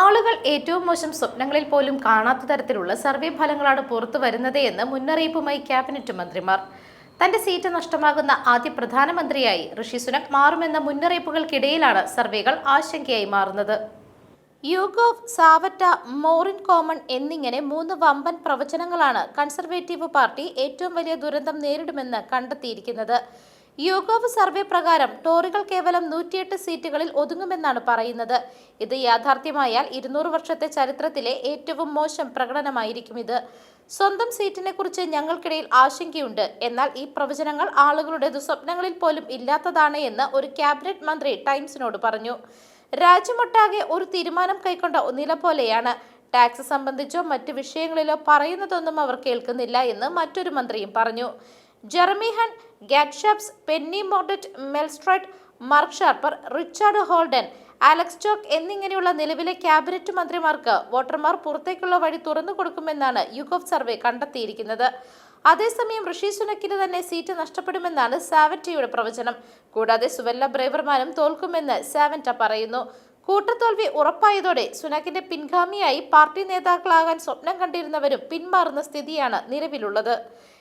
ആളുകൾ ഏറ്റവും മോശം സ്വപ്നങ്ങളിൽ പോലും കാണാത്ത തരത്തിലുള്ള സർവേ ഫലങ്ങളാണ് പുറത്തു വരുന്നത് എന്ന് മുന്നറിയിപ്പുമായി ക്യാബിനറ്റ് മന്ത്രിമാർ. തന്റെ സീറ്റ് നഷ്ടമാകുന്ന ആദ്യ പ്രധാനമന്ത്രിയായി ഋഷി സുനക് മാറുമെന്ന മുന്നറിയിപ്പുകൾക്കിടയിലാണ് സർവേകൾ ആശങ്കയായി മാറുന്നത്. യൂഗോവ് സാവറ്റ മോറിൻ കോമൺ എന്നിങ്ങനെ മൂന്ന് വമ്പൻ പ്രവചനങ്ങളാണ് കൺസർവേറ്റീവ് പാർട്ടി ഏറ്റവും വലിയ ദുരന്തം നേരിടുമെന്ന് കണ്ടെത്തിയിരിക്കുന്നത്. യൂഗോവ് സർവേ പ്രകാരം ടോറികൾ കേവലം നൂറ്റിയെട്ട് സീറ്റുകളിൽ ഒതുങ്ങുമെന്നാണ് പറയുന്നത്. ഇത് യാഥാർത്ഥ്യമായാൽ ഇരുന്നൂറ് വർഷത്തെ ചരിത്രത്തിലെ ഏറ്റവും മോശം പ്രകടനമായിരിക്കും ഇത്. സ്വന്തം സീറ്റിനെ കുറിച്ച് ഞങ്ങൾക്കിടയിൽ ആശങ്കയുണ്ട്. എന്നാൽ ഈ പ്രവചനങ്ങൾ ആളുകളുടെ ദുസ്വപ്നങ്ങളിൽ പോലും ഇല്ലാത്തതാണ് എന്ന് ഒരു ക്യാബിനറ്റ് മന്ത്രി ടൈംസിനോട് പറഞ്ഞു. രാജ്യമൊട്ടാകെ ഒരു തീരുമാനം കൈക്കൊണ്ട നില പോലെയാണ്. ടാക്സ് സംബന്ധിച്ചോ മറ്റ് വിഷയങ്ങളിലോ പറയുന്നതൊന്നും അവർ കേൾക്കുന്നില്ല എന്ന് മറ്റൊരു മന്ത്രിയും പറഞ്ഞു. Jeremy Hunt Grant Shapps Penny Mordaunt Mel Stride Mark Harper Richard Holden Alex Chalk എന്നിങ്ങനെയുള്ള നിലവിലെ ക്യാബിനറ്റ് മന്ത്രിമാർക്ക് വോട്ടർമാർ പുറത്തേക്കുള്ള വഴി തുറന്നു കൊടുക്കുമെന്നാണ് യുഗോഫ് സർവേ കണ്ടെത്തിയിരിക്കുന്നത്. അതേസമയം ഋഷി സുനക്കിന് തന്നെ സീറ്റ് നഷ്ടപ്പെടുമെന്നാണ് സാവറ്റയുടെ പ്രവചനം. കൂടാതെ സുവല്ല ബ്രൈവർമാരും തോൽക്കുമെന്ന് സാവന്റ പറയുന്നു. കൂട്ടത്തോൽവി ഉറപ്പായതോടെ സുനക്കിന്റെ പിൻഗാമിയായി പാർട്ടി നേതാക്കളാകാൻ സ്വപ്നം കണ്ടിരുന്നവരും പിന്മാറുന്ന സ്ഥിതിയാണ് നിലവിലുള്ളത്.